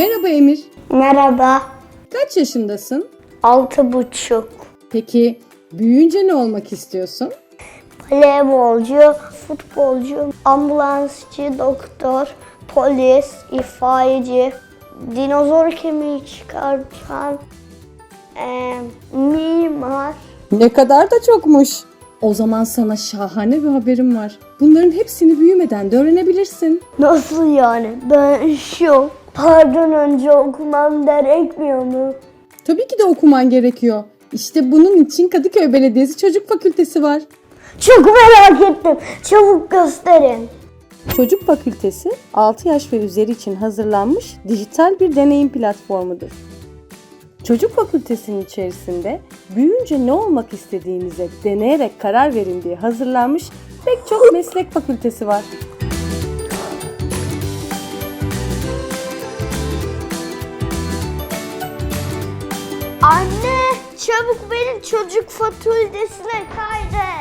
Merhaba Emir. Merhaba. Kaç yaşındasın? Altı buçuk. Peki büyüyünce ne olmak istiyorsun? Voleybolcu, futbolcu, ambulansçı, doktor, polis, itfaiyeci, dinozor kemiği çıkartan, eee, mimar. Ne kadar da çokmuş. O zaman sana şahane bir haberim var. Bunların hepsini büyümeden de öğrenebilirsin. Nasıl yani? Ben şu. Pardon önce okumam gerekmiyor mu? Tabii ki de okuman gerekiyor. İşte bunun için Kadıköy Belediyesi Çocuk Fakültesi var. Çok merak ettim. Çabuk gösterin. Çocuk Fakültesi 6 yaş ve üzeri için hazırlanmış dijital bir deneyim platformudur. Çocuk Fakültesinin içerisinde büyüyünce ne olmak istediğinize deneyerek karar verin diye hazırlanmış pek çok meslek fakültesi var. Anne çabuk beni çocuk fakültesine kaydet.